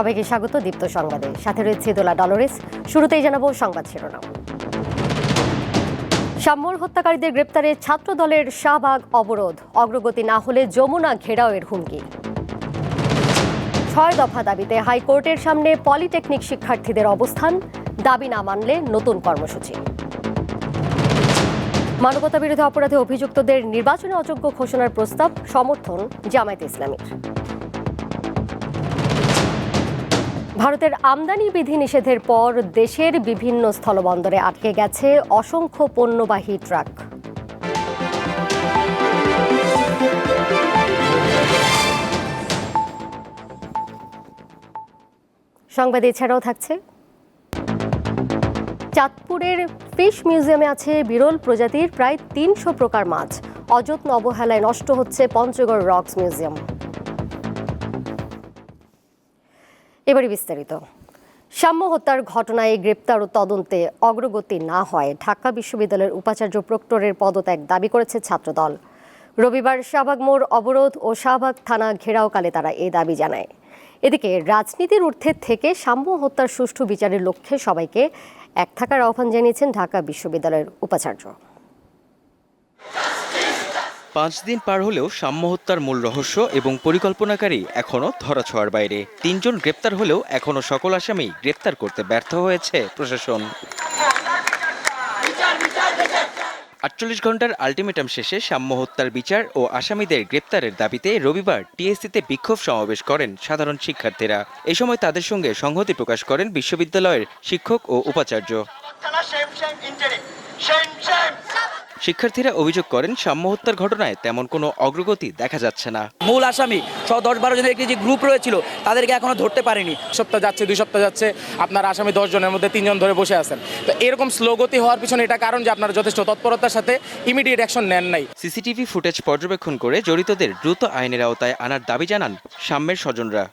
সবাইকে স্বাগত দীপ্ত সংবাদে। সাথে রয়েছে দোলা ডলরেস। শুরুতেই জানাব সংবাদ শিরোনাম। সাম্যর হত্যাকারীদের গ্রেপ্তারে ছাত্র দলের শাহবাগ অবরোধ। অগ্রগতি না হলে যমুনা ঘেরাওয়ের হুমকি। ছয় দফা দাবিতে হাইকোর্টের সামনে পলিটেকনিক শিক্ষার্থীদের অবস্থান। দাবি না মানলে নতুন কর্মসূচি। মানবতা বিরোধী অপরাধে অভিযুক্তদের নির্বাচনে অযোগ্য ঘোষণার প্রস্তাব সমর্থন জামায়াতে ইসলামীর। ভারতের আমদানি বিধি নিষেধের পর দেশের বিভিন্ন স্থলবন্দরে আটকে গেছে অসংখ্য পণ্যবাহী ট্রাক। সংবাদ এছাড়াও থাকছে, চাঁদপুরের ফিশ মিউজিয়ামে আছে বিরল প্রজাতির প্রায় তিনশো প্রকার মাছ। অযত্ন অবহেলায় নষ্ট হচ্ছে পঞ্চগড় রক্স মিউজিয়াম। এবারে বিস্তারিত। সাম্য হত্যার ঘটনায় গ্রেপ্তার ও তদন্তে অগ্রগতি না হয়, ঢাকা বিশ্ববিদ্যালয়ের উপাচার্য প্রক্টরের পদত্যাগ দাবি করেছে ছাত্রদল। রবিবার শাহবাগ মোড় অবরোধ ও শাহবাগ থানা ঘেরাওকালে তারা এই দাবি জানায়। এদিকে রাজনীতির ঊর্ধ্বে থেকে সাম্য হত্যার সুষ্ঠু বিচারের লক্ষ্যে সবাইকে এক থাকার আহ্বান জানিয়েছেন ঢাকা বিশ্ববিদ্যালয়ের উপাচার্য। পাঁচ দিন পার হলেও সাম্য হত্যার মূল রহস্য এবং পরিকল্পনাকারী এখনও ধরাছোঁয়ার বাইরে। তিনজন গ্রেপ্তার হলেও এখনও সকল আসামি গ্রেপ্তার করতে ব্যর্থ হয়েছে প্রশাসন। আটচল্লিশ ঘণ্টার আলটিমেটাম শেষে সাম্য হত্যার বিচার ও আসামিদের গ্রেপ্তারের দাবিতে রবিবার টিএসসিতে বিক্ষোভ সমাবেশ করেন সাধারণ শিক্ষার্থীরা। এ সময় তাদের সঙ্গে সংহতি প্রকাশ করেন বিশ্ববিদ্যালয়ের শিক্ষক ও উপাচার্য। শিক্ষার্থীরা অভিযোগ করেন সাম্য হত্যার ঘটনায় তেমন কোনো অগ্রগতি দেখা যাচ্ছে না। মূল আসামি সহ দশ বারো জনের একটি যে গ্রুপ রয়েছিল তাদেরকে এখনও ধরতে পারেনি। সপ্তাহ যাচ্ছে দুই সপ্তাহ যাচ্ছে আপনার আসামি দশ জনের মধ্যে তিনজন ধরে বসে আছেন। তো এরকম স্লোগতি হওয়ার পিছনে এটা কারণ যে আপনারা যথেষ্ট তৎপরতার সাথে ইমিডিয়েট অ্যাকশন নেন নাই। সিসিটিভি ফুটেজ পর্যবেক্ষণ করে জড়িতদের দ্রুত আইনের আওতায় আনার দাবি জানান সাম্যের স্বজনরা।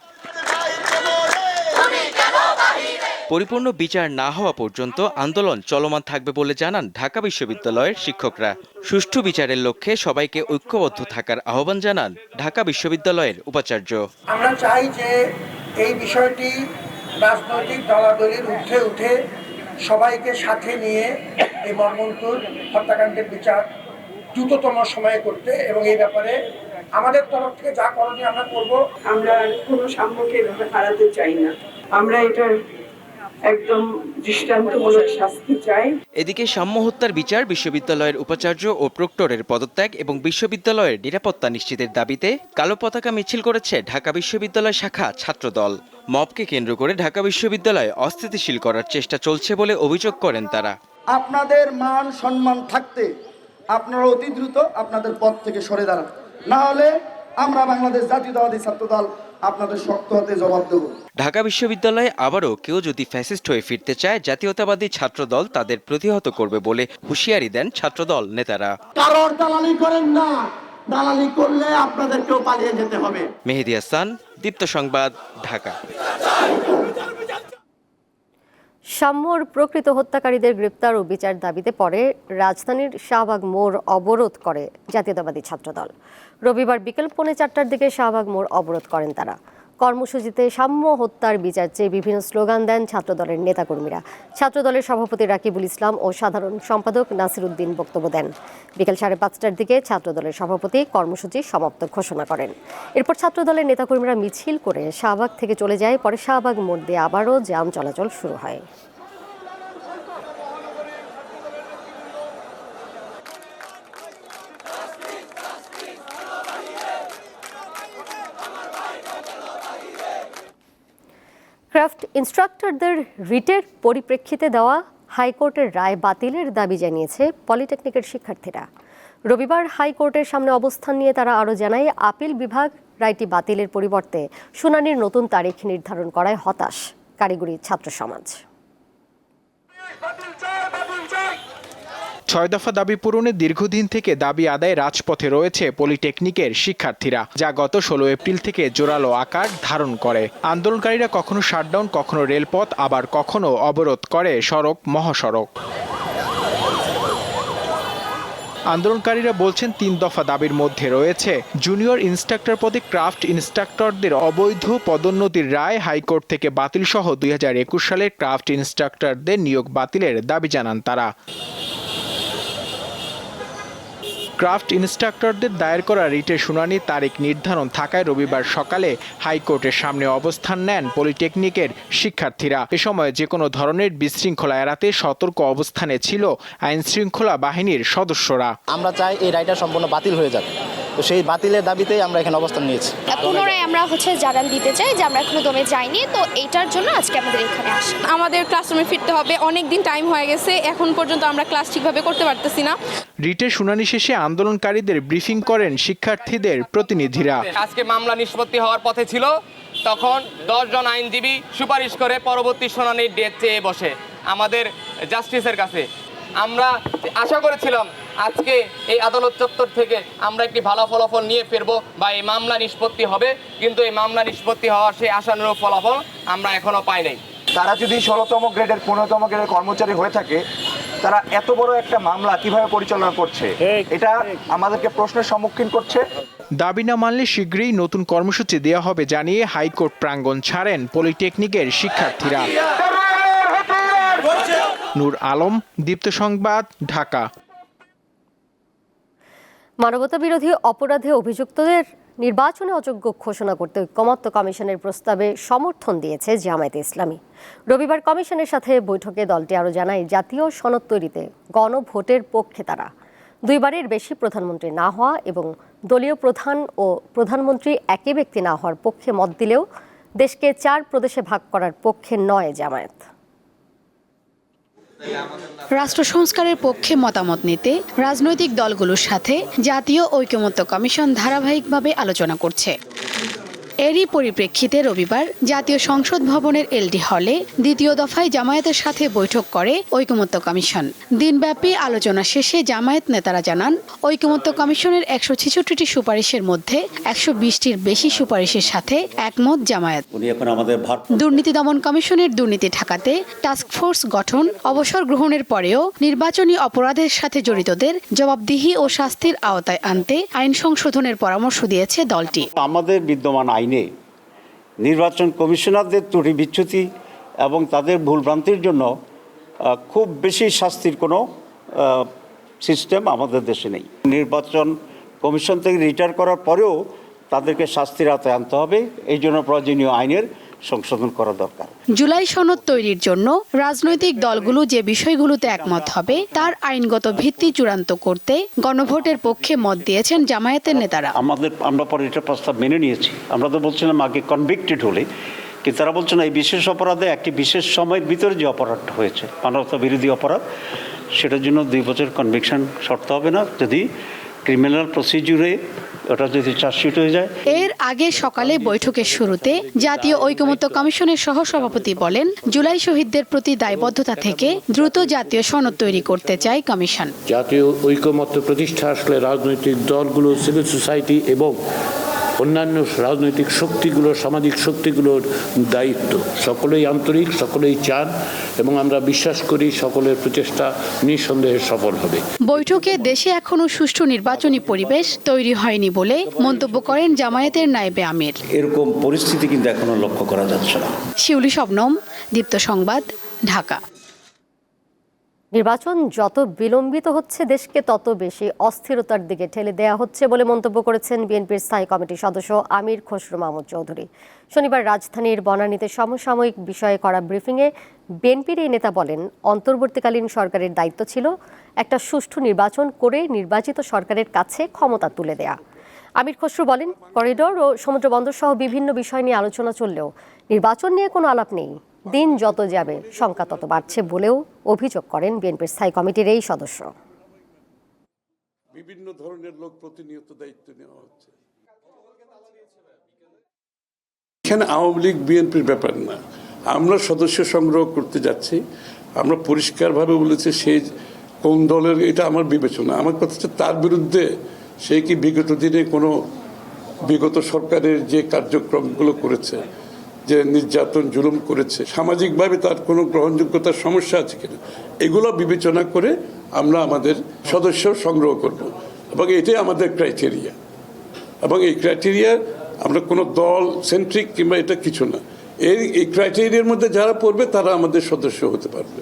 পরিপূর্ণ বিচার না হওয়া পর্যন্ত আন্দোলন চলমান থাকবে বলে জানান ঢাকা বিশ্ববিদ্যালয়ের শিক্ষকরা। সুষ্ঠু বিচারের লক্ষ্যে সবাইকে ঐক্যবদ্ধ থাকার আহ্বান জানান ঢাকা বিশ্ববিদ্যালয়ের উপাচার্য। আমরা চাই যে এই বিষয়টি রাজনৈতিক দলাদলির ঊর্ধ্বে উঠে সবাইকে সাথে নিয়ে এই মর্মন্তুর হত্যাকাণ্ডের বিচার দ্রুততম সময়ে করতে এবং এই ব্যাপারে আমাদের তরফ থেকে যা করণীয় আমরা করব। আমরা কোনো সাম্যকে এভাবে হারাতে চাই না। আমরা এটার একদম দৃষ্টান্তমূলক শাস্তি চাই। এদিকে সাম্য হত্যার বিচার বিশ্ববিদ্যালয়ের উপাচার্য ও প্রক্টরের পদত্যাগ এবং বিশ্ববিদ্যালয়ের নিরাপত্তা নিশ্চিতের দাবিতে কালো পতাকা মিছিল করেছে ঢাকা বিশ্ববিদ্যালয় শাখা ছাত্রদল। মবকে কেন্দ্র করে ঢাকা বিশ্ববিদ্যালয় অস্থিতিশীল করার চেষ্টা চলছে বলে অভিযোগ করেন তারা। আপনাদের মান সম্মান থাকতে আপনারা অতি দ্রুত আপনাদের পদ থেকে সরে দাঁড়ান। না হলে আমরা বাংলাদেশ জাতীয়তাবাদী ছাত্রদল আপনাদের শক্ত হাতে জবাব দেবো। ঢাকা বিশ্ববিদ্যালয়ে আবারও কেউ যদি ফ্যাসিস্ট হয়ে ফিরতে চায় জাতীয়তাবাদী ছাত্রদল তাদের প্রতিহত করবে বলে হুঁশিয়ারি দেন ছাত্রদল নেতারা। কারোর দালালি করেন না। দালালি করলে আপনাদেরকেও পালিয়ে যেতে হবে। মেহেদি হাসান দীপ্ত সংবাদ ঢাকা। সাম্যর প্রকৃত হত্যাকারীদের গ্রেপ্তার ও বিচার দাবিতে পরে রাজধানীর শাহবাগ মোড় অবরোধ করে জাতীয়তাবাদী ছাত্রদল। রবিবার বিকেল পৌনে চারটার দিকে শাহবাগ মোড় অবরোধ করেন তারা। কর্মসূচিতে সাম্য হত্যার বিচার চেয়ে বিভিন্ন স্লোগান দেন ছাত্রদলের নেতাকর্মীরা। ছাত্রদলের সভাপতি রাকিবুল ইসলাম ও সাধারণ সম্পাদক নাসির উদ্দিন বক্তব্য দেন। বিকেল সাড়ে পাঁচটার দিকে ছাত্রদলের সভাপতি কর্মসূচি সমাপ্ত ঘোষণা করেন। এরপর ছাত্রদলের নেতাকর্মীরা মিছিল করে শাহবাগ থেকে চলে যায়, পরে শাহবাগ মোড় দিয়ে আবারও জাম চলাচল শুরু হয় ক্রাফট ইনস্ট্রাক্টরদের রিটের পরিপ্রেক্ষিতে দেওয়া হাইকোর্টের রায় বাতিলের দাবি জানিয়েছে পলিটেকনিকের শিক্ষার্থীরা। রবিবার হাইকোর্টের সামনে অবস্থান নিয়ে তারা আরও জানায়, আপিল বিভাগ রায়টি বাতিলের পরিবর্তে শুনানির নতুন তারিখ নির্ধারণ করায় হতাশ। কারিগরি ছাত্র সমাজ। ছয় দফা দাবি পূরণে দীর্ঘদিন থেকে দাবি আদায় রাজপথে রয়েছে পলিটেকনিকের শিক্ষার্থীরা, যা গত ষোলো এপ্রিল থেকে জোরালো আকার ধারণ করে। আন্দোলনকারীরা কখনো শাটডাউন, কখনো রেলপথ, আবার কখনো অবরোধ করে সড়ক, মহাসড়ক। আন্দোলনকারীরা বলছেন, তিন দফা দাবির মধ্যে রয়েছে, জুনিয়র ইনস্ট্রাক্টর পদে ক্রাফট ইনস্ট্রাক্টরদের অবৈধ পদোন্নতির রায় হাইকোর্ট থেকে বাতিল সহ দুই হাজার একুশ সালের ক্রাফট ইনস্ট্রাক্টরদের নিয়োগ বাতিলের দাবি জানান তারা। ক্রাফট ইনস্ট্রাক্টরদের দায়ের করা রিটে শুনানি তারিখ নির্ধারণ থাকায় রবিবার সকালে হাইকোর্টের সামনে অবস্থান নেন পলিটেকনিকের শিক্ষার্থীরা। এ সময় যে কোনো ধরনের বিশৃঙ্খলা এড়াতে সতর্ক অবস্থানে ছিল আইনশৃঙ্খলা বাহিনীর সদস্যরা। আমরা চাই এই রায়টা সম্পূর্ণ বাতিল হয়ে যাবে তো সেই বাতিলের দাবিতেই আমরা এখানে অবস্থান নিয়েছি। পুনরায় আমরা হচ্ছে জানান দিতে চাই যে আমরা এখনও দমে যাইনি তো এইটার জন্য আজকে আমাদের এখানে আসা। আমাদের ক্লাসরুমে ফিরতে হবে অনেক দিন টাইম হয়ে গেছে এখন পর্যন্ত আমরা ক্লাস ঠিকভাবে করতে পারতেছি না। রিটের শুনানি শেষে আন্দোলনকারীদের ব্রিফিং করেন শিক্ষার্থীদের প্রতিনিধিরা। আজকে মামলা নিষ্পত্তি হওয়ার পথে ছিল তখন দশজন আইনজীবী সুপারিশ করে পরবর্তী শুনানির ডেট চেয়ে বসে আমাদের জাস্টিসের কাছে। আমরা আশা করেছিলাম আজকে এই আদালত চত্বর থেকে আমরা একটি ভালো ফলাফল নিয়ে ফিরবো বা এই মামলা নিষ্পত্তি হবে কিন্তু এই মামলা নিষ্পত্তি হওয়ার সেই আশানুরূপ ফলাফল আমরা এখনও পাই নাই। তারা যদি ষোলোতম গ্রেডের পনেরোতম গ্রেডের কর্মচারী হয়ে থাকে তারা এত বড় একটা মামলা কীভাবে পরিচালনা করছে? এটা আমাদেরকে প্রশ্নের সম্মুখীন করছে। দাবি না মানলে শীঘ্রই নতুন কর্মসূচি দেওয়া হবে জানিয়ে হাইকোর্ট প্রাঙ্গণ ছাড়েন পলিটেকনিকের শিক্ষার্থীরা। নূর আলম দীপ্ত সংবাদ ঢাকা। মানবতা বিরোধী অপরাধে অভিযুক্তদের নির্বাচনে অযোগ্য ঘোষণা করতে ঐক্যমত্য কমিশনের প্রস্তাবে সমর্থন দিয়েছে জামায়াতে ইসলামী। রবিবার কমিশনের সাথে বৈঠকে দলটি আরও জানায়, জাতীয় সনদ তৈরিতে গণভোটের পক্ষে তারা। দুইবারের বেশি প্রধানমন্ত্রী না হওয়া এবং দলীয় প্রধান ও প্রধানমন্ত্রী একই ব্যক্তি না হওয়ার পক্ষে মত দিলেও দেশকে চার প্রদেশে ভাগ করার পক্ষে নয় জামায়াত। রাষ্ট্র সংস্কারের পক্ষে মতামত নিতে রাজনৈতিক দলগুলোর সাথে জাতীয় ঐক্যমত্য কমিশন ধারাবাহিকভাবে আলোচনা করছে। এরই পরিপ্রেক্ষিতে রবিবার জাতীয় সংসদ ভবনের এলডি হলে দ্বিতীয় দফায় জামায়াতের সাথে বৈঠক করে ঐকমত্য কমিশন। দিনব্যাপী আলোচনা শেষে জামায়াত নেতারা জানান ঐকমত্য কমিশনের একশো ছেষট্টিটি সুপারিশের মধ্যে একশো বিশটির বেশি সুপারিশের সাথে একমত জামায়াত। উনি এখন আমাদের ভার দুর্নীতি দমন কমিশনের দুর্নীতি ঠেকাতে টাস্কফোর্স গঠন অবসর গ্রহণের পরেও নির্বাচনী অপরাধের সাথে জড়িতদের জবাবদিহি ও শাস্তির আওতায় আনতে আইন সংশোধনের পরামর্শ দিয়েছে দলটি। আমাদের বিদ্যমান আইনে নির্বাচন কমিশনারদের ত্রুটি বিচ্ছুতি এবং তাদের ভুলভ্রান্তির জন্য খুব বেশি শাস্তির কোনো সিস্টেম আমাদের দেশে নেই। নির্বাচন কমিশন থেকে রিটায়ার করার পরেও তাদেরকে শাস্তির আওতায় আনতে হবে। এই জন্য প্রয়োজনীয় আইনের সংশোধন করা দরকার। জুলাই সনদ তৈরির জন্য রাজনৈতিক দলগুলো যে বিষয়গুলোতে একমত হবে তার আইনগত ভিত্তি চূড়ান্ত করতে গণভোটের পক্ষে মত দিয়েছেন জামায়াতের নেতারা। আমাদের আমরা পরে এটা প্রস্তাব মেনে নিয়েছি। আমরা তো বলছিলাম আগে কনভিক্টেড হলে কিন্তু তারা বলছে না এই বিশেষ অপরাধে একটি বিশেষ সময়ের ভিতরে যে অপরাধটা হয়েছে মানবতা বিরোধী অপরাধ সেটার জন্য দুই বছর কনভিকশন শর্ত হবে না। যদি ক্রিমিনাল প্রসিডিউরে ওটা যদি চার্জশিট হয়ে যায়। এর আগে সকালে বৈঠকের শুরুতে জাতীয় ঐকমত্য কমিশনের সহসভাপতি বলেন জুলাই শহীদদের প্রতি দায়বদ্ধতা থেকে দ্রুত জাতীয় সনদ তৈরি করতে চায় কমিশন। জাতীয় ঐকমত্য প্রতিষ্ঠা আসলে রাজনৈতিক দলগুলো সিভিল সোসাইটি এবং অন্যান্য রাজনৈতিক শক্তিগুলো সামাজিক শক্তিগুলোর দায়িত্ব। সকলেই আন্তরিক সকলেই চান এবং আমরা বিশ্বাস করি সকলের প্রচেষ্টা নিঃসন্দেহে সফল হবে। বৈঠকে দেশে এখনও সুষ্ঠু নির্বাচনী পরিবেশ তৈরি হয়নি বলে মন্তব্য করেন জামায়াতের নায়েবে আমির। এরকম পরিস্থিতি কিন্তু এখনও লক্ষ্য করা যাচ্ছে না। শিউলি শবনম দীপ্ত সংবাদ ঢাকা। নির্বাচন যত বিলম্বিত হচ্ছে দেশকে তত বেশি অস্থিরতার দিকে ঠেলে দেয়া হচ্ছে বলে মন্তব্য করেছেন বিএনপির স্থায়ী কমিটির সদস্য আমির খসরু মাহমুদ চৌধুরী। শনিবার রাজধানীর বনানীতে সমসাময়িক বিষয়ে করা ব্রিফিংয়ে বিএনপির এই নেতা বলেন, অন্তর্বর্তীকালীন সরকারের দায়িত্ব ছিল একটা সুষ্ঠু নির্বাচন করে নির্বাচিত সরকারের কাছে ক্ষমতা তুলে দেয়া। আমির খসরু বলেন, করিডোর ও সমুদ্র বন্দর সহ বিভিন্ন বিষয় নিয়ে আলোচনা চললেও নির্বাচন নিয়ে কোনো আলাপ নেই। দিন যত যাবে, সংখ্যা তত বাড়ছে বলেও অভিযোগ করেন বিএনপির স্থায়ী কমিটির এই সদস্য। বিভিন্ন ধরনের লোক প্রতিনিয়ত দায়িত্ব নেওয়া হচ্ছে। এখানে আওয়ামী লীগ বিএনপির ব্যাপার না। আমরা সদস্য সংগ্রহ করতে যাচ্ছি। আমরা পরিষ্কারভাবে বলেছি সে কোন দলের, এটা আমার বিবেচনা। আমার কথা হচ্ছে তার বিরুদ্ধে সে কি বিগত দিনে কোনো বিগত সরকারের যে কার্যক্রমগুলো করেছে যে নির্যাতন জুলুম করেছে, সামাজিকভাবে তার কোনো গ্রহণযোগ্যতার সমস্যা আছে কিনা, এগুলো বিবেচনা করে আমরা আমাদের সদস্য সংগ্রহ করব। এবং এটাই আমাদের ক্রাইটেরিয়া এবং এই ক্রাইটেরিয়া আমরা কোনো দল সেন্ট্রিক কিংবা এটা কিছু না। এই এই ক্রাইটেরিয়ার মধ্যে যারা পড়বে, তারা আমাদের সদস্য হতে পারবে।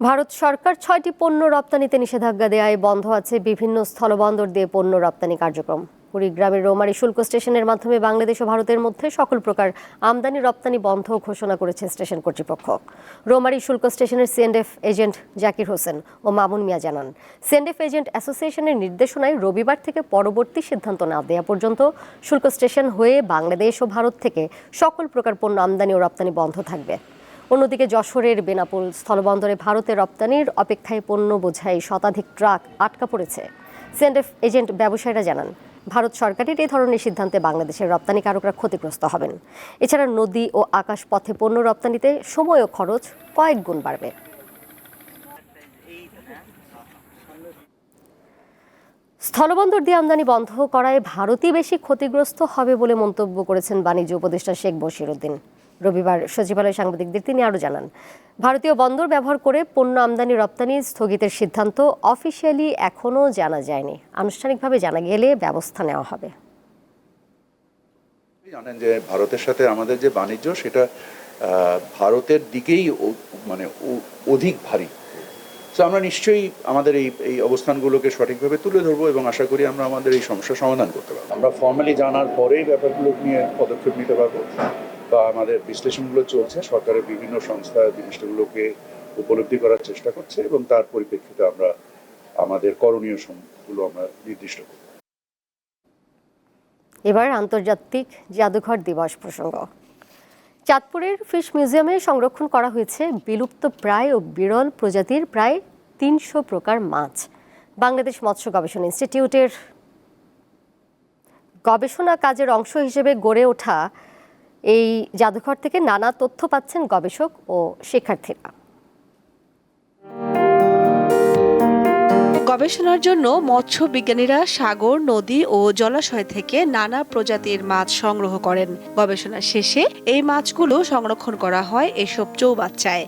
ভারত সরকার ছয়টি পণ্য রপ্তানিতে নিষেধাজ্ঞা দেওয়ায় বন্ধ আছে বিভিন্ন স্থলবন্দর দিয়ে পণ্য রপ্তানি কার্যক্রম। কুড়িগ্রামের রোমারি শুল্ক স্টেশনের মাধ্যমে বাংলাদেশ ও ভারতের মধ্যে সকল প্রকার আমদানি, রপ্তানি বন্ধ ঘোষণা করেছে স্টেশন কর্তৃপক্ষ। রোমারি শুল্ক স্টেশনের সিএনএফ এজেন্ট জাকির হোসেন ও মামুন মিয়া জানান সিএনএফ এজেন্ট অ্যাসোসিয়েশনের নির্দেশনায় রবিবার থেকে পরবর্তী সিদ্ধান্ত না দেওয়া পর্যন্ত শুল্ক স্টেশন হয়ে বাংলাদেশ ও ভারত থেকে সকল প্রকার পণ্য আমদানি ও রপ্তানি বন্ধ থাকবে। অন্যদিকে যশোরের বেনাপোল স্থলবন্দরে ভারতে রপ্তানির অপেক্ষায় পণ্য বোঝাই শতাধিক ট্রাক আটকা পড়েছে। সেন্ডেফ এজেন্ট ব্যবসায়ীরা জানান ভারত সরকারের এই ধরনের সিদ্ধান্তে বাংলাদেশের রপ্তানিকারকরা ক্ষতিগ্রস্ত হবেন। এছাড়া নদী ও আকাশ পথে পণ্য রপ্তানিতে সময় ও খরচ কয়েক গুণ বাড়বে। স্থলবন্দর দিয়ে আমদানি বন্ধ করায় ভারতই বেশি ক্ষতিগ্রস্ত হবে বলে মন্তব্য করেছেন বাণিজ্য উপদেষ্টা শেখ বশিরউদ্দিন রবিবার সচিবালয় সাংবাদিকদের তিনি আরও জানান ভারতীয় বন্দর ব্যবহার করে পণ্য আমদানি রপ্তানি স্থগিতের সিদ্ধান্ত অফিসিয়ালি এখনও জানা যায়নি। আনুষ্ঠানিকভাবে জানা গেলে ব্যবস্থা নেওয়া হবে। জানেন যে ভারতের সাথে আমাদের যে বাণিজ্য সেটা ভারতের দিকেই মানে অধিক ভারী। তো আমরা নিশ্চয়ই আমাদের এই এই অবস্থানগুলোকে সঠিকভাবে তুলে ধরবো এবং আশা করি আমরা আমাদের এই সমস্যার সমাধান করতে পারব। আমরা ফর্মালি জানার পরেই ব্যাপারগুলো নিয়ে পদক্ষেপ নিতে পারব। বা আমাদের বিশ্লেষণগুলো চলছে, সরকারের বিভিন্ন সংস্থা জিনিসগুলোকে উপলব্ধি করার চেষ্টা করছে এবং তার পরিপ্রেক্ষিতে আমরা আমাদের করণীয়গুলো আমরা নির্দিষ্ট করব। এবার আন্তর্জাতিক জাদুঘর দিবস প্রসঙ্গ। চাঁদপুরের ফিশ মিউজিয়ামে সংরক্ষণ করা হয়েছে বিলুপ্ত প্রায় ও বিরল প্রজাতির প্রায় তিনশো প্রকার মাছ। বাংলাদেশ মৎস্য গবেষণা ইনস্টিটিউটের গবেষণা কাজের অংশ হিসেবে গড়ে ওঠা এই জাদুঘর থেকে নানা তথ্য পাচ্ছেন গবেষক ও শিক্ষার্থীরা। গবেষণার জন্য মৎস্য বিজ্ঞানীরা সাগর, নদী ও জলাশয় থেকে নানা প্রজাতির মাছ সংগ্রহ করেন। গবেষণা শেষে এই মাছগুলো সংরক্ষণ করা হয় এসব চৌবাচ্চায়।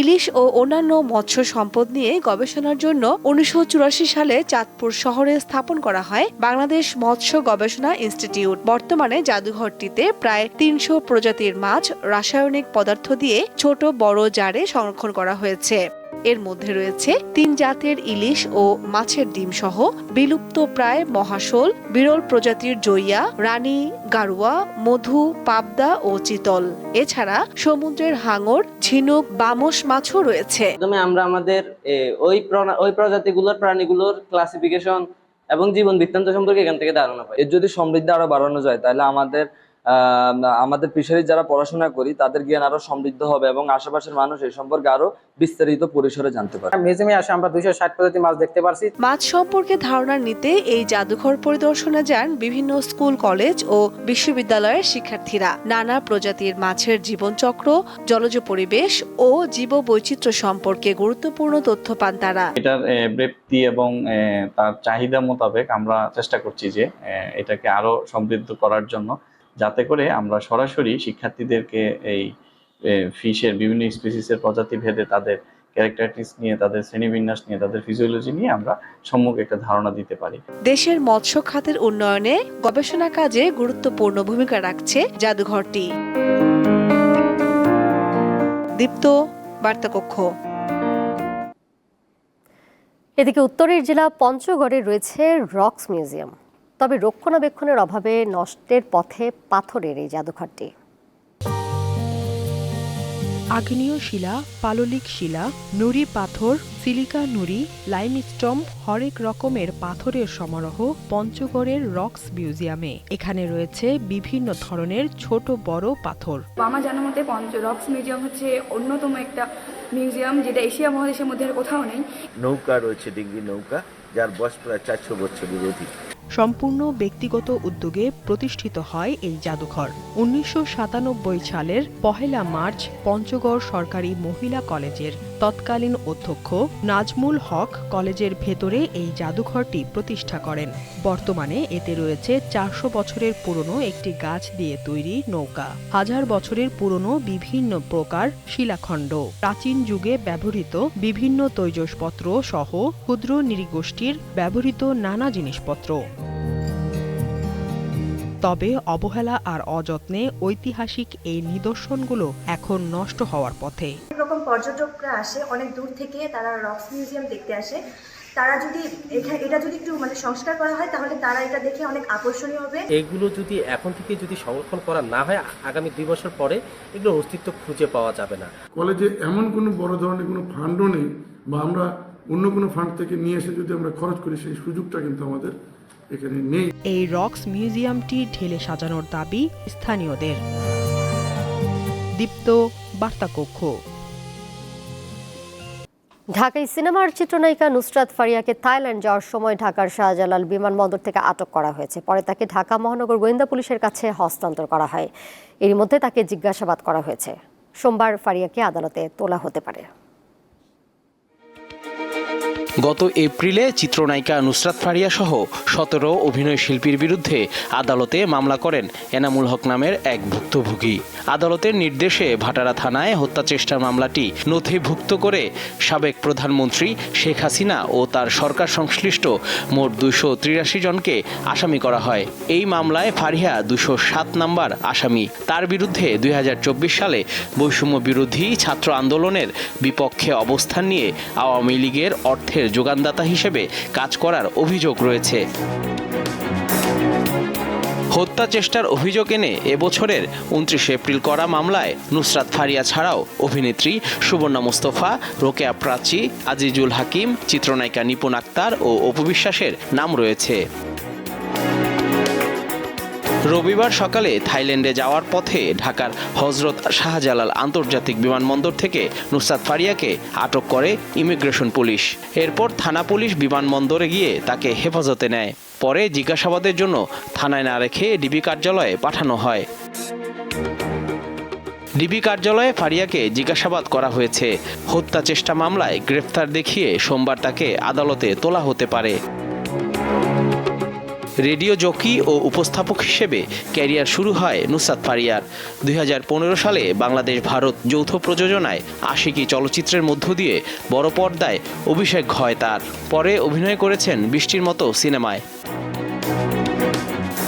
ইলিশ ও অন্যান্য মৎস্য সম্পদ নিয়ে গবেষণার জন্য উনিশশো চুরাশি সালে চাঁদপুর শহরে স্থাপন করা হয় বাংলাদেশ মৎস্য গবেষণা ইনস্টিটিউট। বর্তমানে জাদুঘরটিতে প্রায় তিনশো প্রজাতির মাছ রাসায়নিক পদার্থ দিয়ে ছোট বড় জারে সংরক্ষণ করা হয়েছে। এর মধ্যে রয়েছে তিন জাতের ইলিশ ও মাছের ডিম সহ বিলুপ্ত প্রায় মহাশোল বিরল প্রজাতির জইয়া রানী গারুয়া মধু পাবদা ও চিতল। এছাড়া সমুদ্রের হাঙর ঝিনুক বামস মাছও রয়েছে। আমরা আমাদের ওই ওই প্রজাতিগুলোর প্রাণীগুলোর ক্লাসিফিকেশন এবং জীবন বৃত্তান্ত সম্পর্কে এখান থেকে ধারণা পাই। এর যদি সমৃদ্ধি আরও বাড়ানো যায় তাহলে আমাদের আমাদের ফিশারি যারা পড়াশোনা করি তাদের জ্ঞান আরও সমৃদ্ধ হবে এবং আশেপাশের মানুষ এই সম্পর্কে আরও বিস্তারিত পরিসরে জানতে পারে মিউজিয়ামে আসে আমরা দুইশো ষাট প্রজাতি মাছ দেখতে পারছি। মাছ সম্পর্কে ধারণা নিতে এই জাদুঘর পরিদর্শনে যান বিভিন্ন স্কুল কলেজ ও বিশ্ববিদ্যালয়ের শিক্ষার্থীরা। নানা প্রজাতির মাছের জীবনচক্র জলজ পরিবেশ ও জীববৈচিত্র্য সম্পর্কে গুরুত্বপূর্ণ তথ্য পান তারা। এটার ব্রেপ্তি এবং তার চাহিদা মোতাবেক আমরা চেষ্টা করছি যে এটাকে আরও সমৃদ্ধ করার জন্য যাতে করে আমরা সরাসরি শিক্ষার্থীদেরকে এই ফিশের বিভিন্ন স্পিসিসের প্রজাতি ভেদে তাদের ক্যারেক্টারিস্টিক্স নিয়ে তাদের শ্রেণীবিন্যাস নিয়ে তাদের ফিজিওলজি নিয়ে আমরা সম্মুখ একটা ধারণা দিতে পারি। দেশের মৎস্য খাতের উন্নয়নে গবেষণা কাজে গুরুত্বপূর্ণ ভূমিকা রাখছে জাদুঘরটি। দীপ্ত বার্তাকক্ষ। এদিকে উত্তরের জেলা পঞ্চগড়ে রয়েছে রক্স মিউজিয়াম। তবে রক্ষণাবেক্ষণের অভাবে নষ্টের পথে পাথরের এই জাদুঘরটি। আগ্নেয় শিলা পাললিক শিলা নুড়ি পাথর সিলিকা নুড়ি লাইমস্টোন হরেক রকমের পাথরের সমারোহ পঞ্চগড়ের রক্স মিউজিয়ামে। এখানে রয়েছে বিভিন্ন ধরনের ছোট বড় পাথর। আমার জানার মতে পঞ্চ রক্স মিউজিয়াম হচ্ছে অন্যতম একটা মিউজিয়াম যেটা এশিয়া মহাদেশের মধ্যে কোথাও নেই। নৌকা রয়েছে ডিঙ্গি নৌকা যার বয়স প্রায় চারশো বছরের অধিক। সম্পূর্ণ ব্যক্তিগত উদ্যোগে প্রতিষ্ঠিত হয় এই জাদুঘর। উনিশশো সাতানব্বই সালের পহেলা মার্চ পঞ্চগড় সরকারি মহিলা কলেজের তৎকালীন অধ্যক্ষ নাজমুল হক কলেজের ভেতরে এই জাদুঘরটি প্রতিষ্ঠা করেন। বর্তমানে এতে রয়েছে চারশো বছরের পুরনো একটি গাছ দিয়ে তৈরি নৌকা। হাজার বছরের পুরনো বিভিন্ন প্রকার শিলাখণ্ড। প্রাচীন যুগে ব্যবহৃত বিভিন্ন তৈজসপত্র সহ ক্ষুদ্র নৃগোষ্ঠীর ব্যবহৃত নানা জিনিসপত্র। তবে অবহেলা আর অযত্নে ঐতিহাসিক এই নিদর্শনগুলো এখন নষ্ট হওয়ার পথে। রকম পর্যটকরা আসে অনেক দূর থেকে তারা রক্স মিউজিয়াম দেখতে আসে। তারা যদি এটা যদি একটু মানে সংস্কার করা হয় তাহলে তারা এটা দেখে অনেক আকর্ষণীয় হবে। এগুলো যদি এখন থেকে যদি সংরক্ষণ করা না হয় আগামী দুই বছর পরে এগুলো অস্তিত্ব খুঁজে পাওয়া যাবে না। কলেজে এমন কোনো বড় ধরনের কোনো ফান্ডও নেই বা আমরা অন্য কোনো ফান্ড থেকে নিয়ে এসে যদি আমরা খরচ করি সেই সুযোগটা কিন্তু আমাদের এখানে নেই। এই রক্স মিউজিয়ামটি ঢেলে সাজানোর দাবি স্থানীয়দের। দীপ্ত বার্তাকক্ষ। ঢাকায় সিনেমার চিত্রনায়িকা নুসরাত ফারিয়াকে থাইল্যান্ড যাওয়ার সময় ঢাকার শাহজালাল বিমানবন্দর থেকে আটক করা হয়েছে। পরে তাকে ঢাকা মহানগর গোয়েন্দা পুলিশের কাছে হস্তান্তর করা হয়। এরই মধ্যে তাকে জিজ্ঞাসাবাদ করা হয়েছে। সোমবার ফারিয়াকে আদালতে তোলা হতে পারে। গত এপ্রিলে চিত্রনায়িকা নুসরাত ফারিয়া সহ সতেরো অভিনয় শিল্পীর বিরুদ্ধে আদালতে মামলা করেন এনামুল হক নামের এক ভুক্তভোগী। আদালতের নির্দেশে ভাটারা থানায় হত্যা চেষ্টার মামলাটি নথিভুক্ত করে সাবেক প্রধানমন্ত্রী শেখ হাসিনা ও তার সরকার সংশ্লিষ্ট মোট দুশো তিরাশি জনকে আসামি করা হয়। এই মামলায় ফারিয়া দুশো সাত নাম্বার আসামি। তার বিরুদ্ধে দুই হাজার চব্বিশ সালে বৈষম্য বিরোধী ছাত্র আন্দোলনের বিপক্ষে অবস্থান নিয়ে আওয়ামী লীগের অর্থের যোগানদাতা হিসেবে কাজ করার অভিযোগ রয়েছে। হত্যা চেষ্টার অভিযোগ এনে এবছরের উনত্রিশে এপ্রিল করা মামলায় নুসরাত ফারিয়া ছাড়াও অভিনেত্রী সুবর্ণা মুস্তফা, রোকেয়া প্রাচী, আজিজুল হাকিম, চিত্রনায়িকা নিপুণ আক্তার ও অপবিশ্বাসের নাম রয়েছে। রবিবার সকালে থাইল্যান্ডে যাওয়ার পথে ঢাকার হজরত শাহজালাল আন্তর্জাতিক বিমানবন্দর থেকে নুসরাত ফারিয়াকে আটক করে ইমিগ্রেশন পুলিশ। এরপর থানা পুলিশ বিমানবন্দরে গিয়ে তাকে হেফাজতে নেয়। পরে জিজ্ঞাসাবাদের জন্য থানায় না রেখে ডিবি কার্যালয়ে পাঠানো হয়। ডিবি কার্যালয়ে ফারিয়াকে জিজ্ঞাসাবাদ করা হয়েছে। হত্যা চেষ্টা মামলায় গ্রেফতার দেখিয়ে সোমবার তাকে আদালতে তোলা হতে পারে। রেডিও জকি ও উপস্থাপক হিসেবে ক্যারিয়ার শুরু হয় নুসাদ ফারিয়ার। দুই হাজার পনেরো সালে বাংলাদেশ ভারত যৌথ প্রযোজনায় আশিকি চলচ্চিত্রের মধ্য দিয়ে বড় পর্দায় অভিষেক হয় তার। পরে অভিনয় করেছেন বৃষ্টির মতো সিনেমায়।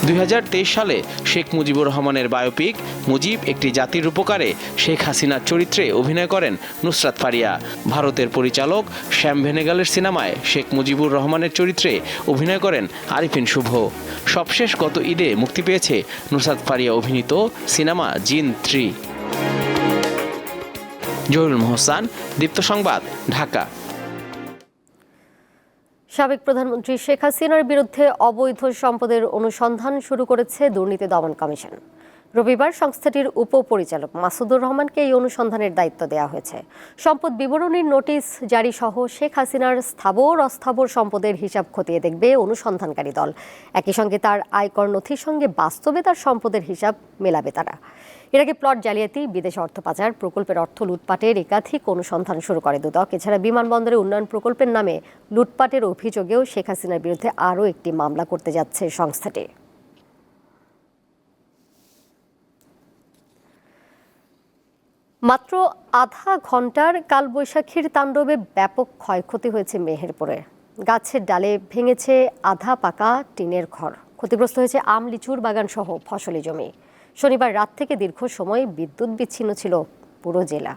দুই হাজার তেইশ সালে শেখ মুজিবুর রহমানের বায়োপিক মুজিব একটি জাতির উপকারে শেখ হাসিনার চরিত্রে অভিনয় করেন নুসরাত ফারিয়া। ভারতের পরিচালক শ্যাম ভেনেগালের সিনেমায় শেখ মুজিবুর রহমানের চরিত্রে অভিনয় করেন আরিফিন শুভ। সবশেষ গত ঈদে মুক্তি পেয়েছে নুসরাত ফারিয়া অভিনীত সিনেমা জিন থ্রি। জহুরুল মোহসান, দীপ্ত সংবাদ, ঢাকা। সাবেক প্রধানমন্ত্রী শেখ হাসিনার বিরুদ্ধে অবৈধ সম্পদের অনুসন্ধান শুরু করেছে দুর্নীতি দমন কমিশন। রবিবার সংস্থাটির উপপরিচালক মাসুদুর রহমানকে এই অনুসন্ধানের দায়িত্ব দেওয়া হয়েছে। সম্পদ বিবরণীর নোটিশ জারি সহ শেখ হাসিনার স্থাবর অস্থাবর সম্পদের হিসাব খতিয়ে দেখবে অনুসন্ধানকারী দল। একই সঙ্গে তার আয়কর নথির সঙ্গে বাস্তবে তার সম্পদের হিসাব মেলাবে তারা। এর আগে প্লট জালিয়াতি, বিদেশ অর্থ পাচার, প্রকল্পের অর্থ লুটপাটের একাধিক অনুসন্ধান শুরু করে দুদক। এছাড়া বিমানবন্দরে উন্নয়ন প্রকল্পের নামে লুটপাটের অভিযোগেও শেখ হাসিনার বিরুদ্ধে আরও একটি মামলা করতে যাচ্ছে সংস্থাটি। মাত্র আধা ঘণ্টার কালবৈশাখীর তাণ্ডবে ব্যাপক ক্ষয়ক্ষতি হয়েছে মেহেরপুরে। গাছের ডালে ভেঙেছে আধা পাকা টিনের ঘর। ক্ষতিগ্রস্ত হয়েছে আম লিচুর বাগান সহ ফসলি জমি। শনিবার রাত থেকে দীর্ঘ সময় বিদ্যুৎ বিচ্ছিন্ন ছিল পুরো জেলা।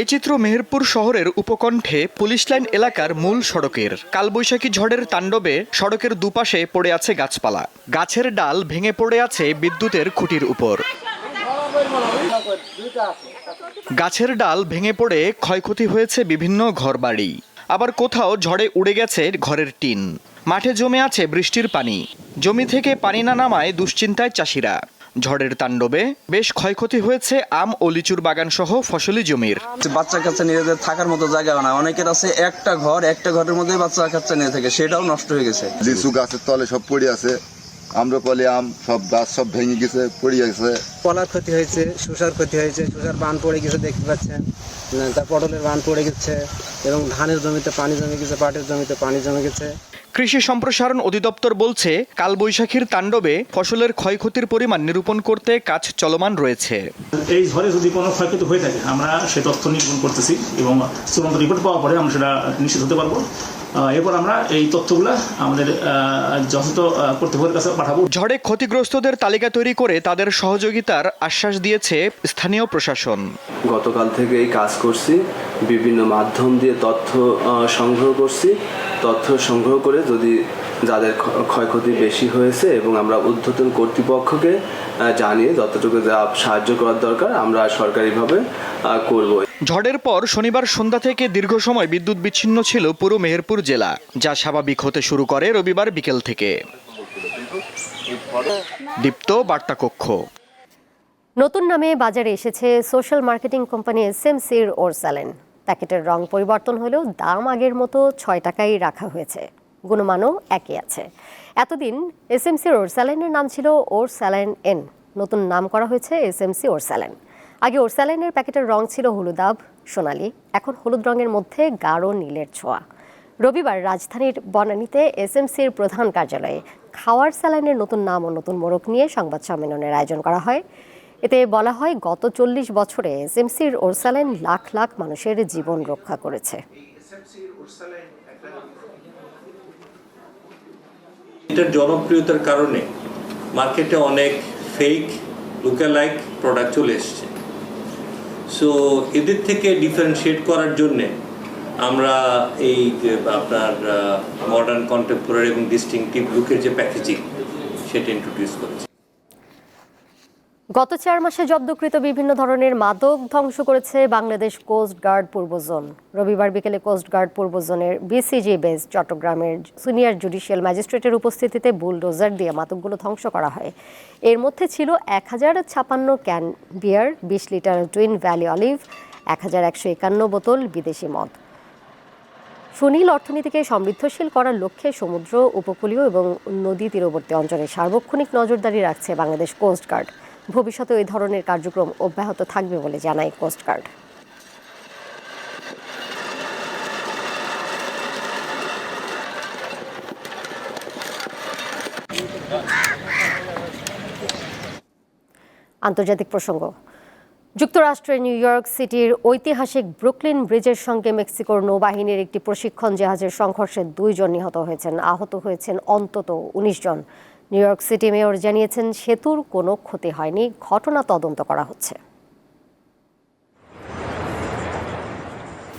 এই চিত্র মেহেরপুর শহরের উপকণ্ঠে পুলিশ লাইন এলাকার মূল সড়কের। কালবৈশাখী ঝড়ের তাণ্ডবে সড়কের দুপাশে পড়ে আছে গাছপালা। গাছের ডাল ভেঙে পড়ে আছে বিদ্যুতের খুঁটির উপর। গাছের ডাল ভেঙে পড়ে ক্ষয়ক্ষতি হয়েছে বিভিন্ন ঘরবাড়ি। আবার কোথাও ঝড়ে উড়ে গেছে ঘরের টিন। মাঠে জমে আছে বৃষ্টির পানি। জমি থেকে পানি না নামায় দুশ্চিন্তায় চাষিরা। ঝড়ের তাণ্ডবে বেশ ক্ষয়ক্ষতি হয়েছে আম ও লিচুর বাগান সহ ফসলি জমির। বাচ্চা কাচ্চা নিজেদের থাকার মতো জায়গা না অনেকের আছে একটা ঘর একটা ঘরের মধ্যে বাচ্চা কাচ্চা নিয়ে থাকে সেটাও নষ্ট হয়ে গেছে। লিচু গাছের তলে সব পড়ে আছে। আম্রপালি আম সব গাছ সব ভেঙে গেছে পড়ে গেছে। কলার ক্ষতি হয়েছে শসার ক্ষতি হয়েছে শসার বান পড়ে গেছে দেখতে পাচ্ছেন। না, তার পটলের বান পড়ে গেছে এবং ধানের জমিতে পানি জমে গেছে পাটের জমিতে পানি জমে গেছে। কৃষি সম্প্রসারণ অধিদপ্তর বলছে কালবৈশাখীর তাণ্ডবে ফসলের ক্ষয়ক্ষতির পরিমাণ নিরূপণ করতে কাজ চলমান রয়েছে। এই ঝড়ে যদি কোনো ক্ষয়ক্ষতি হয়ে থাকে আমরা সে তথ্য নিরূপণ করতেছি এবং চূড়ান্ত রিপোর্ট পাওয়ার পরে আমরা সেটা নিশ্চিত হতে পারব। এরপর আমরা এই তথ্যগুলো আমাদের যথাযথ কর্তৃপক্ষের কাছে পাঠাবো। ঝড়ে ক্ষতিগ্রস্তদের তালিকা তৈরি করে তাদের সহযোগিতার আশ্বাস দিয়েছে স্থানীয় প্রশাসন। গতকাল থেকেই কাজ করছি বিভিন্ন মাধ্যম দিয়ে তথ্য সংগ্রহ করছি। তথ্য সংগ্রহ করে যদি যাদের ক্ষয়ক্ষতি বেশি হয়েছে এবং আমরা ঊর্ধ্বতন কর্তৃপক্ষকে জানিয়ে যতটুকু যা সাহায্য করার দরকার আমরা সরকারিভাবে করব ঝড়ের পর শনিবার সন্ধ্যা থেকে দীর্ঘ সময় বিদ্যুৎ বিচ্ছিন্ন ছিল পুরো মেহেরপুর জেলা, যা স্বাভাবিক হতে শুরু করে রবিবার বিকেল থেকে। দীপ্ত বার্তা কক্ষ নতুন নামে বাজারে এসেছে সোশ্যাল মার্কেটিং কোম্পানি এসএমসির ওরস্যালেন প্যাকেটের রং পরিবর্তন হলেও দাম আগের মতো ছয় টাকাই রাখা হয়েছে। গুণমানও একই আছে। এতদিন এসএমসির ওরস্যালেনের নাম ছিল ওরস্যালেন এন। নতুন নাম করা হয়েছে এসএমসি ওরস্যালেন আগে ওরস্যালেনের প্যাকেটের রং ছিল হলুদাভ সোনালি। এখন হলুদ রঙের মধ্যে গাঢ় নীলের ছোঁয়া। রবিবার রাজধানীর বনানীতে এসএমসির প্রধান কার্যালয়ে খাওয়ার স্যালাইনের নতুন নাম ও নতুন মোড়ক নিয়ে সংবাদ সম্মেলনের আয়োজন করা হয়। এতে বলা হয়, গত চল্লিশ বছরে এসএমসির ওরসালাইন লাখ লাখ মানুষের জীবন রক্ষা করেছে। এটার জনপ্রিয়তার কারণে মার্কেটে অনেক ফেক লুকালাইক প্রোডাক্ট চলে এসছে। সো এদের থেকে ডিফারেন্সিয়েট করার জন্যে আমরা এই যে আপনার মডার্ন কন্টেম্পোরারি এবং ডিস্টিংটিভ লুকের যে প্যাকেজিং সেটা ইন্ট্রোডিউস করেছি। গত চার মাসে জব্দকৃত বিভিন্ন ধরনের মাদক ধ্বংস করেছে বাংলাদেশ কোস্ট গার্ড পূর্ব জোন। রবিবার বিকেলে কোস্ট গার্ড পূর্ব জোনের বিসিজি বেস চট্টগ্রামের সিনিয়র জুডিশিয়াল ম্যাজিস্ট্রেটের উপস্থিতিতে বুলডোজার দিয়ে মাদকগুলো ধ্বংস করা হয়। এর মধ্যে ছিল এক হাজার ছাপান্ন ক্যান বিয়ার, বিশ লিটার টুইন ভ্যালি অলিভ, এক হাজার একশো একান্ন বোতল বিদেশি মদ। সুনীল অর্থনীতিকে সমৃদ্ধশীল করার লক্ষ্যে সমুদ্র, উপকূলীয় এবং নদী তীরবর্তী অঞ্চলে সার্বক্ষণিক নজরদারি রাখছে বাংলাদেশ কোস্ট গার্ড। ভবিষ্যতে ওই ধরনের কার্যক্রম অব্যাহত থাকবে বলে জানায় কোস্ট গার্ড আন্তর্জাতিক প্রসঙ্গ। যুক্তরাষ্ট্রের নিউ ইয়র্ক সিটির ঐতিহাসিক ব্রুকলিন ব্রিজের সঙ্গে মেক্সিকোর নৌবাহিনীর একটি প্রশিক্ষণ জাহাজের সংঘর্ষে দুইজন নিহত হয়েছেন। আহত হয়েছেন অন্তত উনিশ জন। নিউ ইয়র্ক সিটি মেয়র জানিয়েছেন, সেতুর কোনো ক্ষতি হয়নি, ঘটনা তদন্ত করা হচ্ছে।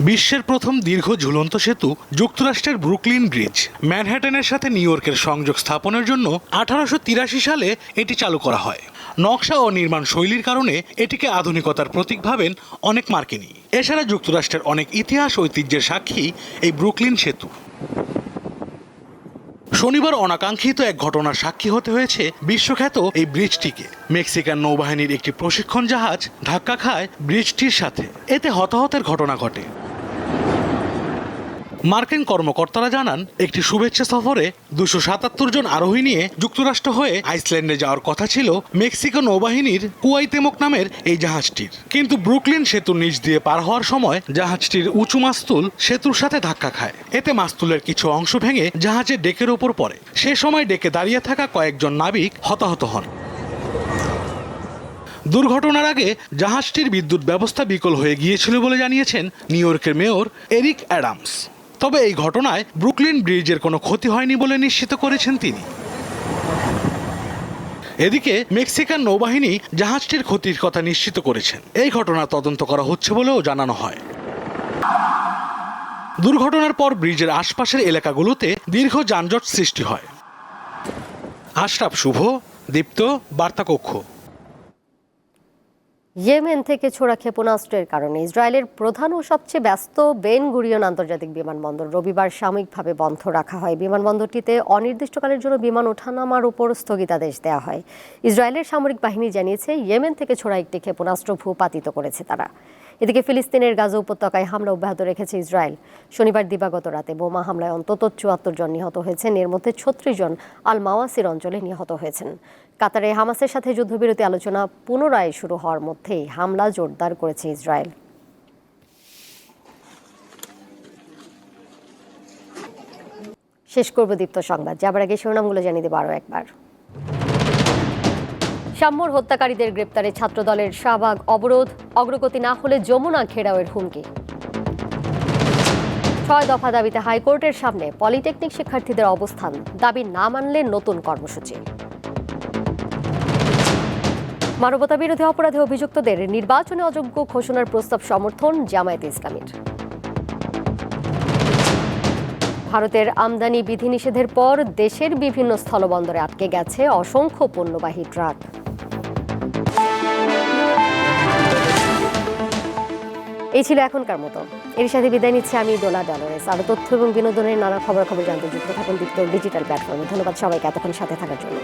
বিশ্বের প্রথম দীর্ঘ ঝুলন্ত সেতু যুক্তরাষ্ট্রের ব্রুকলিন ব্রিজ ম্যানহাটনের সাথে নিউ ইয়র্কের সংযোগ স্থাপনের জন্য আঠারোশো তিরাশি সালে এটি চালু করা হয়। নকশা ও নির্মাণ শৈলীর কারণে এটিকে আধুনিকতার প্রতীক ভাবেন অনেক মার্কিনী এছাড়া যুক্তরাষ্ট্রের অনেক ইতিহাস ঐতিহ্যের সাক্ষী এই ব্রুকলিন সেতু। শনিবার অনাকাঙ্ক্ষিত এক ঘটনার সাক্ষী হতে হয়েছে বিশ্বখ্যাত এই ব্রিজটিকে। মেক্সিকান নৌবাহিনীর একটি প্রশিক্ষণ জাহাজ ধাক্কা খায় ব্রিজটির সাথে। এতে হতাহতের ঘটনা ঘটে। মার্কিন কর্মকর্তারা জানান, একটি শুভেচ্ছা সফরে দুশো সাতাত্তর জন আরোহী নিয়ে যুক্তরাষ্ট্র হয়ে আইসল্যান্ডে যাওয়ার কথা ছিল মেক্সিকো নৌবাহিনীর কুয়াইতেমক নামের এই জাহাজটির। কিন্তু ব্রুকলিন সেতুর নিচ দিয়ে পার হওয়ার সময় জাহাজটির উঁচু মাস্তুল সেতুর সাথে ধাক্কা খায়। এতে মাস্তুলের কিছু অংশ ভেঙে জাহাজের ডেকের ওপর পড়ে। সে সময় ডেকে দাঁড়িয়ে থাকা কয়েকজন নাবিক হতাহত হন। দুর্ঘটনার আগে জাহাজটির বিদ্যুৎ ব্যবস্থা বিকল হয়ে গিয়েছিল বলে জানিয়েছেন নিউ ইয়র্কের মেয়র এরিক অ্যাডামস। তবে এই ঘটনায় ব্রুকলিন ব্রিজের কোনো ক্ষতি হয়নি বলে নিশ্চিত করেছেন তিনি। এদিকে মেক্সিকান নৌবাহিনী জাহাজটির ক্ষতির কথা নিশ্চিত করেছেন। এই ঘটনা তদন্ত করা হচ্ছে বলেও জানানো হয়। দুর্ঘটনার পর ব্রিজের আশপাশের এলাকাগুলোতে দীর্ঘ যানজট সৃষ্টি হয়। আশরাফ শুভ, দীপ্ত, বার্তাকক্ষ। ইয়েমেন থেকে ছোড়া ক্ষেপণাস্ত্রের কারণে ইসরায়েলের প্রধান ও সবচেয়ে ব্যস্ত বেন গুরিয়ন আন্তর্জাতিক বিমানবন্দর রবিবার সাময়িকভাবে বন্ধ রাখা হয়। বিমানবন্দরটিতে অনির্দিষ্টকালের জন্য বিমান ওঠানামার উপর স্থগিতাদেশ দেওয়া হয়। ইসরায়েলের সামরিক বাহিনী জানিয়েছে, ইয়েমেন থেকে ছোড়া একটি ক্ষেপণাস্ত্র ভূপাতিত করেছে তারা। এদিকে ফিলিস্তিনের গাজা উপত্যকায় হামলা অব্যাহত রেখেছে ইসরায়েল। শনিবার দিবাগত রাতে বোমা হামলায় অন্তত চুয়াত্তর জন নিহত হয়েছেন। এর মধ্যে ছত্রিশ জন আল মাওয়াসির অঞ্চলে নিহত হয়েছেন। কাতারে হামাসের সাথে যুদ্ধবিরতি আলোচনা পুনরায় শুরু হওয়ার মধ্যেই হামলা জোরদার করেছে ইসরায়েল। শেষ করব দীপ্ত সংবাদ। যাবার আগে শিরোনামগুলো জানিয়ে দেবো আরও একবার। সাম্যর হত্যাকারীদের গ্রেপ্তারে ছাত্রদলের শাহবাগ অবরোধ। অগ্রগতি না হলে যমুনা ঘেরাওয়ের হুমকি। ছয় দফা দাবিতে হাইকোর্টের সামনে পলিটেকনিক শিক্ষার্থীদের অবস্থান। দাবি না মানলে নতুন কর্মসূচি। মানবতা বিরোধী অপরাধে অভিযুক্তদের নির্বাচনে অযোগ্য ঘোষণার প্রস্তাব সমর্থন জামায়াতে ইসলামীর। ভারতের আমদানি বিধিনিষেধের পর দেশের বিভিন্ন স্থলবন্দরে আটকে গেছে অসংখ্য পণ্যবাহী ট্রাক। এই ছিল এখনকার মতো। এর সাথে বিদায় নিচ্ছে আমি দোলা ডলারেস। আরও তথ্য এবং বিনোদনের নানা খবর খবর জানতে যুক্ত থাকুন দীপ্ত ডিজিটাল প্ল্যাটফর্মে। ধন্যবাদ সবাইকে এতক্ষণ সাথে থাকার জন্য।